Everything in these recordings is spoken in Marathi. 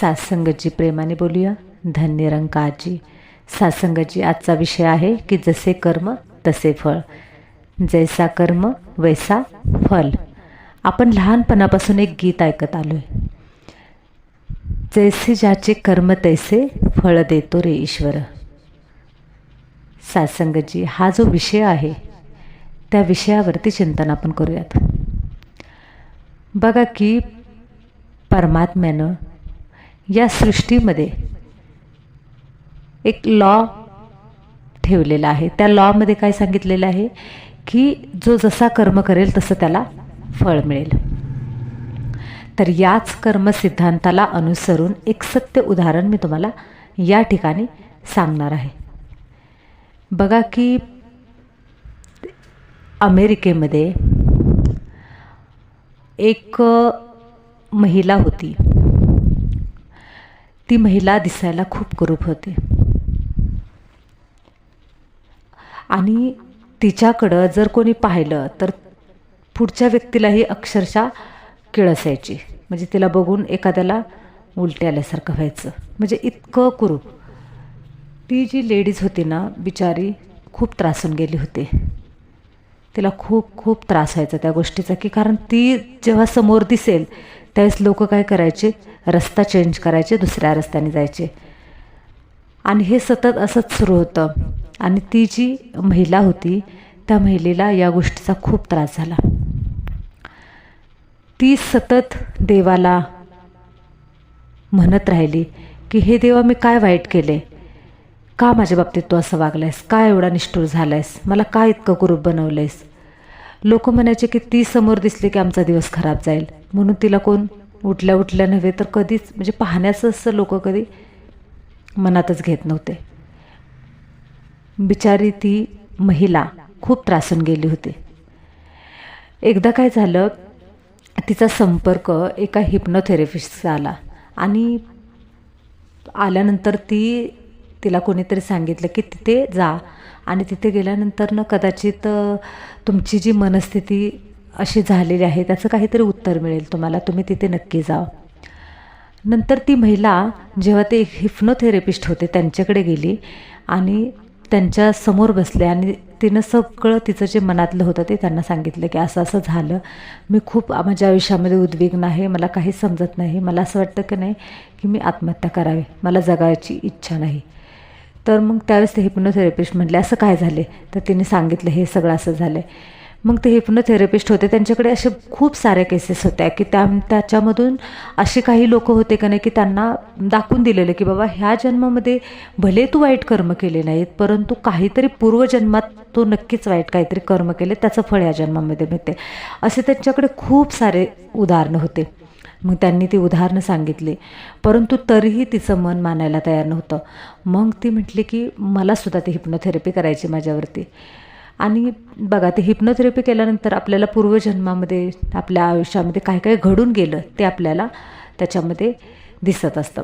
सासंगजी प्रेमाने बोलूया. धन्य रंकाजी. सासंगजी आजचा विषय आहे की जसे कर्म तसे फळ. जैसा कर्म वैसा फल. आपण लहानपणापासून एक गीत ऐकत आलो आहे जैसे ज्याचे कर्म तैसे फळ देतो रे ईश्वर. सासंगजी हा जो विषय आहे त्या विषयावरती चिंतन आपण करूयात. बघा की परमात्म्यानं या सृष्टीमध्ये एक लॉ ठेवलेला आहे. त्या लॉमध्ये काय सांगितलेलं आहे? की जो जसा कर्म करेल तसं त्याला फळ मिळेल. तर याच कर्मसिद्धांताला अनुसरून एक सत्य उदाहरण मी तुम्हाला या ठिकाणी सांगणार आहे. बघा की अमेरिकेमध्ये एक महिला होती. ती महिला दिसायला खूप कुरूप होती. आणि तिच्याकडं जर कोणी पाहिलं तर पुढच्या व्यक्तीलाही अक्षरशः किळसायची म्हणजे तिला बघून एखाद्याला उलटे आल्यासारखं व्हायचं. म्हणजे इतकं कुरूप. ती जी लेडीज होती ना बिचारी खूप त्रासून गेली होती. तिला खूप खूप त्रास व्हायचा त्या गोष्टीचा की कारण ती जेव्हा समोर दिसेल त्यावेळेस लोक काय करायचे? रस्ता चेंज करायचे दुसऱ्या रस्त्याने जायचे. आणि हे सतत असंच सुरू होतं. आणि ती जी महिला होती त्या महिलेला या गोष्टीचा खूप त्रास झाला. ती सतत देवाला म्हणत राहिली की हे देवा मी काय वाईट केले? का माझ्या बाबतीत तू असं वागलायस? का एवढा निष्ठूर झालायस? मला का इतकं कुरूप बनवलंयस? लोक म्हणायचे की ती समोर दिसली की आमचा दिवस खराब जाईल. म्हणून तिला कोण? उठल्या उठल्या नव्हे तर कधीच म्हणजे पाहण्याचं असं लोक कधी मनातच घेत नव्हते. बिचारी ती महिला खूप त्रासून गेली होती. एकदा काय झालं तिचा संपर्क एका हिप्नोथेरपिस्टचा आला आणि आल्यानंतर ती तिला कोणीतरी सांगितलं की तिथे जा. आणि तिथे गेल्यानंतर ना कदाचित तुमची जी मनस्थिती अशी झालेली आहे त्याचं काहीतरी उत्तर मिळेल तुम्हाला. तुम्ही तिथे नक्की जा नंतर ती महिला जेव्हा ते हिप्नोथेरपिस्ट होते त्यांच्याकडे गेली आणि त्यांच्यासमोर बसले आणि तिनं सगळं तिचं जे मनातलं होतं ते त्यांना सांगितलं की असं असं झालं. मी खूप माझ्या आयुष्यामध्ये उद्विग्न आहे मला काही समजत नाही. मला असं वाटतं की नाही की मी आत्महत्या करावी. मला जगायची इच्छा नाही. तर मग त्यावेळेस ते हिप्नोथेरपिस्ट म्हटले असं काय झाले तर तिने सांगितलं हे सगळं असं झालं आहे मग ते हिप्नोथेरपिस्ट होते. त्यांच्याकडे असे खूप साऱ्या केसेस होत्या की त्या त्याच्यामधून असे काही लोक होते का नाही की त्यांना दाखवून दिलेलं की बाबा ह्या जन्मामध्ये भले तू वाईट कर्म केले नाहीत परंतु काहीतरी पूर्वजन्मात तो नक्कीच वाईट काहीतरी कर्म केले त्याचं फळ ह्या जन्मामध्ये मिळते. असे त्यांच्याकडे खूप सारे उदाहरणं होते. मग त्यांनी ती उदाहरणं सांगितली. परंतु तरीही तिचं मन मानायला तयार नव्हतं. मग ती म्हटली की मलासुद्धा ती हिप्नोथेरपी करायची माझ्यावरती. आणि बघा ते हिप्नोथेरपी केल्यानंतर आपल्याला पूर्वजन्मामध्ये आपल्या आयुष्यामध्ये काय काय घडून गेलं ते आपल्याला त्याच्यामध्ये दिसत असतं.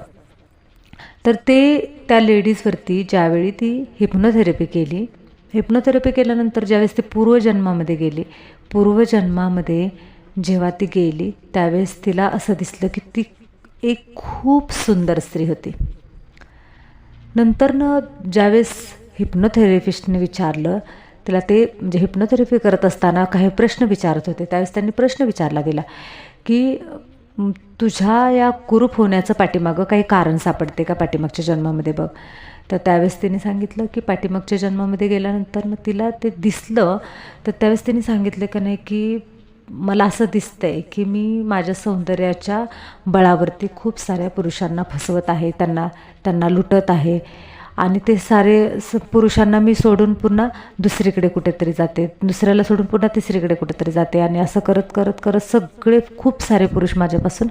तर ते त्या लेडीजवरती ज्यावेळी ती हिप्नोथेरपी केली हिप्नोथेरपी केल्यानंतर ज्यावेळेस ती पूर्वजन्मामध्ये गेली पूर्वजन्मामध्ये जेव्हा ती गेली त्यावेळेस तिला असं दिसलं की ती एक खूप सुंदर स्त्री होती. नंतरनं ज्यावेळेस हिप्नोथेरपिस्टने विचारलं तिला ते म्हणजे हिप्नोथेरपी करत असताना काही प्रश्न विचारत होते. त्यावेळेस त्यांनी प्रश्न विचारला दिला की तुझ्या या कुरूप होण्याचं पाठीमागं काही कारण सापडते का पाठीमागच्या जन्मामध्ये बघ. तर त्यावेळेस तिने सांगितलं की पाठीमागच्या जन्मामध्ये गेल्यानंतर मग तिला ते दिसलं तर त्यावेळेस तिने सांगितलं का नाही की मला असं दिसतंय की मी माझ्या सौंदर्याच्या बळावरती खूप साऱ्या पुरुषांना फसवत आहे त्यांना त्यांना लुटत आहे. आणि ते सारे स पुरुषांना मी सोडून पुन्हा दुसरीकडे कुठेतरी जाते. दुसऱ्याला सोडून पुन्हा तिसरीकडे कुठेतरी जाते. आणि असं करत करत करत सगळे खूप सारे पुरुष माझ्यापासून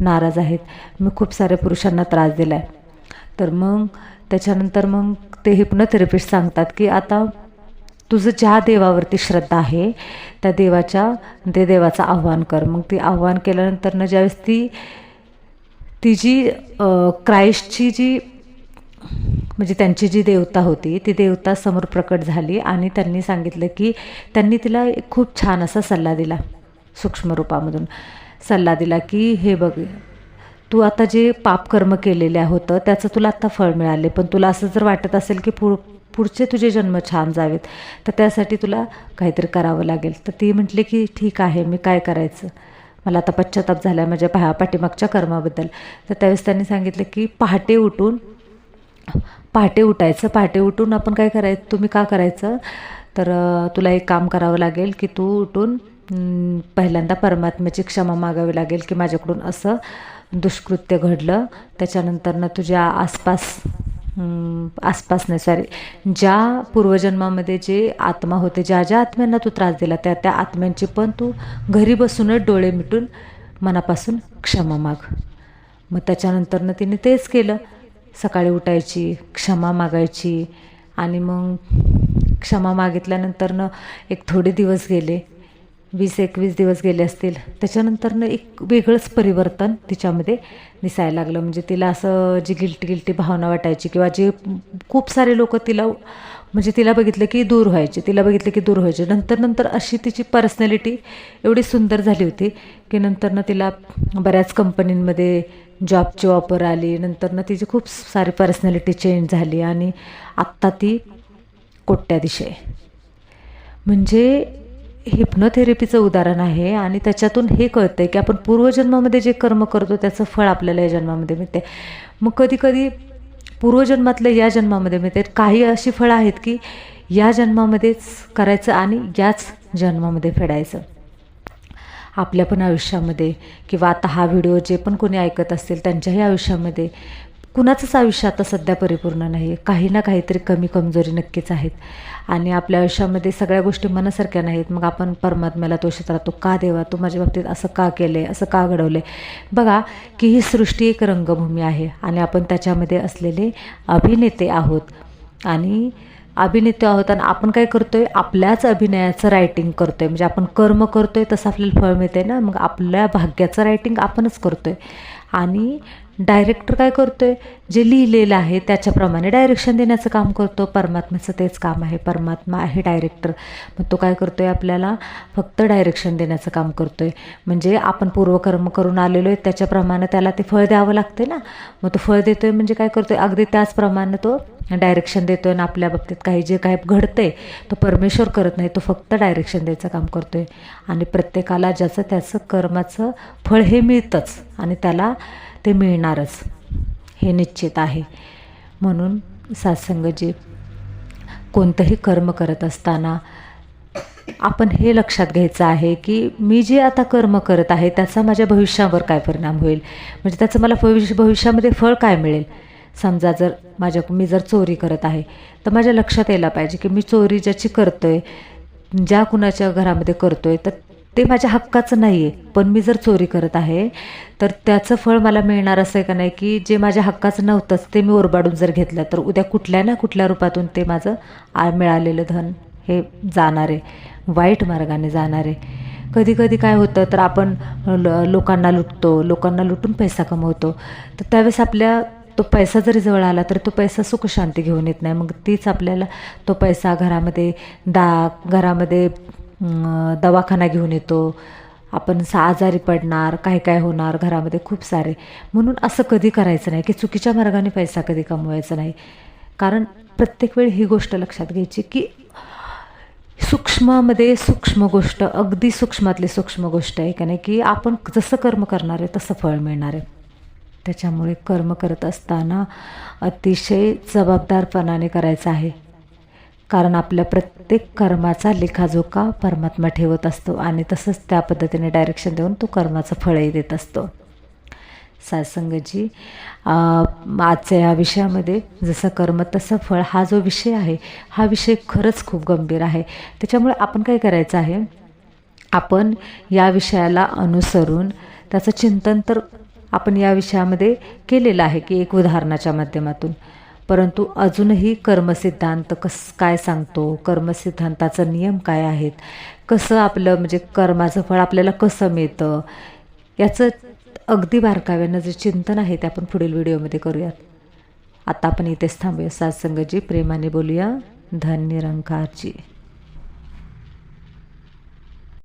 नाराज आहेत. मी खूप साऱ्या पुरुषांना त्रास दिला आहे तर मग त्याच्यानंतर मग ते हिप्नोथेरपिस्ट सांगतात की आता तुझं ज्या देवावरती श्रद्धा आहे त्या देवाच्या ते देवाचं आव्हान कर. मग ती आव्हान केल्यानंतर ना ज्यावेळेस ती ती जी क्राईस्टची जी म्हणजे त्यांची जी देवता होती ती देवता समोर प्रकट झाली आणि त्यांनी सांगितलं की त्यांनी तिला खूप छान असा सल्ला दिला सूक्ष्म रूपामधून. सल्ला दिला की हे बघ तू आता जे पापकर्म केलेले होतं त्याचं तुला आत्ता फळ मिळाले. पण तुला असं जर वाटत असेल की पु पुढचे तुझे जन्म छान जावेत. तर त्यासाठी तुला काहीतरी करावं लागेल. तर ती म्हटली की ठीक आहे मी काय करायचं? मला आता पश्चाताप झाला आहे माझ्या पहा पाठीमागच्या कर्माबद्दल. तर त्यावेळेस त्यांनी सांगितलं की पहाटे उठून पहाटे उठायचं. पहाटे उठून आपण काय करायचं तुम्ही का करायचं? तर तुला एक काम करावं लागेल की तू उठून पहिल्यांदा परमात्म्याची क्षमा मागावी लागेल की माझ्याकडून असं दुष्कृत्य घडलं. त्याच्यानंतरनं तुझ्या आसपास आसपास नाही सॉरी ज्या पूर्वजन्मामध्ये जे आत्मा होते ज्या ज्या आत्म्यांना तू त्रास दिला त्या त्या आत्म्यांची पण तू घरी बसूनच डोळे मिटून मनापासून क्षमा माग. मग त्याच्यानंतरनं तिने तेच केलं. सकाळी उठायची क्षमा मागायची आणि मग क्षमा मागितल्यानंतरनं एक थोडे दिवस गेले. वीस एकवीस दिवस गेले असतील त्याच्यानंतरनं एक वेगळंच परिवर्तन तिच्यामध्ये दिसायला लागलं. म्हणजे तिला असं जी गिल्टी गिल्टी भावना वाटायची किंवा जे खूप सारे लोक तिला म्हणजे तिला बघितलं की दूर व्हायचे तिला बघितलं की दूर व्हायचे. नंतर नंतर अशी तिची पर्सनॅलिटी एवढी सुंदर झाली होती की नंतरनं तिला बऱ्याच कंपनींमध्ये जॉबची ऑफर आली. नंतरनं तिची खूप सारी पर्सनॅलिटी चेंज झाली आणि आत्ता ती कोट्याधीश आहे. म्हणजे हिप्नोथेरपीचं उदाहरण आहे आणि त्याच्यातून हे कळतं आहे की आपण पूर्वजन्मामध्ये जे कर्म करतो त्याचं फळ आपल्याला या जन्मामध्ये मिळते मग कधीकधी पूर्वजन्मातलं या जन्मामध्ये मिळते काही अशी फळं आहेत की या जन्मामध्येच करायचं आणि याच जन्मामध्ये फेडायचं. आपल्या पण आयुष्यामध्ये किंवा आता हा व्हिडिओ जे पण कोणी ऐकत असतील त्यांच्याही आयुष्यामध्ये कुणाचंच आयुष्य आता सध्या परिपूर्ण नाही आहे काही ना काहीतरी कमी कमजोरी नक्कीच आहेत. आणि आपल्या आयुष्यामध्ये सगळ्या गोष्टी मनासारख्या नाहीत मग आपण परमात्म्याला तोषित राहतो का देवा तू माझ्या बाबतीत असं का केलं आहे असं का घडवलं आहे बघा की ही सृष्टी एक रंगभूमी आहे आणि आपण त्याच्यामध्ये असलेले अभिनेते आहोत. आणि अभिनेते आहोत आणि आपण काय करतो आहे आपल्याच अभिनयाचं रायटिंग करतो आहे म्हणजे आपण कर्म करतो आहे तसं आपल्याला फळ मिळते ना? मग आपल्या भाग्याचं रायटिंग आपणच करतो आहे आणि डायरेक्टर काय करतो आहे जे लिहिलेलं आहे त्याच्याप्रमाणे डायरेक्शन देण्याचं काम करतो. परमात्म्याचं तेच काम आहे. परमात्मा आहे डायरेक्टर मग तो काय करतो आहे आपल्याला? फक्त डायरेक्शन देण्याचं काम करतो आहे म्हणजे आपण पूर्वकर्म करून आलेलो आहे त्याच्याप्रमाणे त्याला ते फळ द्यावं लागते ना? मग तो फळ देतो आहे म्हणजे काय करतो आहे अगदी त्याचप्रमाणे तो डायरेक्शन देतो आहे आणि आपल्या बाबतीत काही जे काय घडतं आहे तो परमेश्वर करत नाही. तो फक्त डायरेक्शन द्यायचं काम करतो आहे आणि प्रत्येकाला ज्याचं त्याचं कर्माचं फळ हे मिळतंच. आणि त्याला ते मिळणारच. हे निश्चित आहे. म्हणून सात्संगजी कोणतंही कर्म करत असताना आपण हे लक्षात घ्यायचं आहे की मी जे आता कर्म करत आहे त्याचा माझ्या भविष्यावर काय परिणाम होईल? म्हणजे त्याचं मला भविष्य भविष्यामध्ये फळ काय मिळेल? समजा जर माझ्या मी जर चोरी करत आहे तर माझ्या लक्षात यायला पाहिजे की मी चोरी ज्याची करतो आहे ज्या कुणाच्या घरामध्ये करतो आहे तर ते माझ्या हक्काचं नाही आहे पण मी जर चोरी करत आहे तर त्याचं फळ मला मिळणार असं आहे का नाही की जे माझ्या हक्काचं नव्हतंच ते मी ओरबाडून जर घेतलं तर उद्या कुठल्या ना कुठल्या रूपातून ते माझं आ मिळालेलं धन हे जाणार आहे वाईट मार्गाने जाणार आहे. कधी कधी काय होतं तर आपण लोकांना लुटतो लोकांना लुटून पैसा कमवतो तर त्यावेळेस आपल्या तो पैसा जरी जवळ आला तर तो पैसा सुखशांती घेऊन येत नाही. मग तीच आपल्याला तो पैसा घरामध्ये दा घरामध्ये दवाखाना घेऊन येतो. आपण सा आजारी पडणार काय काय होणार घरामध्ये खूप सारे. म्हणून असं कधी करायचं नाही की चुकीच्या मार्गाने पैसा कधी कमवायचा नाही. कारण प्रत्येक वेळी ही गोष्ट लक्षात घ्यायची की सूक्ष्मामध्ये सूक्ष्म गोष्ट अगदी सूक्ष्मातली सूक्ष्म गोष्ट आहे का नाही की आपण जसं कर्म करणार आहे तसं फळ मिळणार आहे. त्याच्यामुळे कर्म करत असताना अतिशय जबाबदारपणाने करायचं आहे. कारण आपल्या प्रत्येक कर्माचा लेखाजोखा परमात्मा ठेवत असतो आणि तसंच त्या पद्धतीने डायरेक्शन देऊन तो कर्माचं फळही देत असतो. सासंगजी आजच्या या विषयामध्ये जसं कर्म तसं फळ हा जो विषय आहे हा विषय खरंच खूप गंभीर आहे. त्याच्यामुळे आपण काय करायचं आहे? आपण या विषयाला अनुसरून त्याचं चिंतन तर आपण या विषयामध्ये केलेलं आहे की एक उदाहरणाच्या माध्यमातून. परंतु अजूनही कर्मसिद्धांत कस काय सांगतो? कर्मसिद्धांताचा नियम काय आहेत? कसं आपलं म्हणजे कर्माचं फळ आपल्याला कसं मिळतं? याचं अगदी बारकाव्यानं जे चिंतन आहे ते आपण पुढील व्हिडिओमध्ये करूयात. आता आपण इथेच थांबूया. सातसंगजी प्रेमाने बोलूया. धन निरंकारची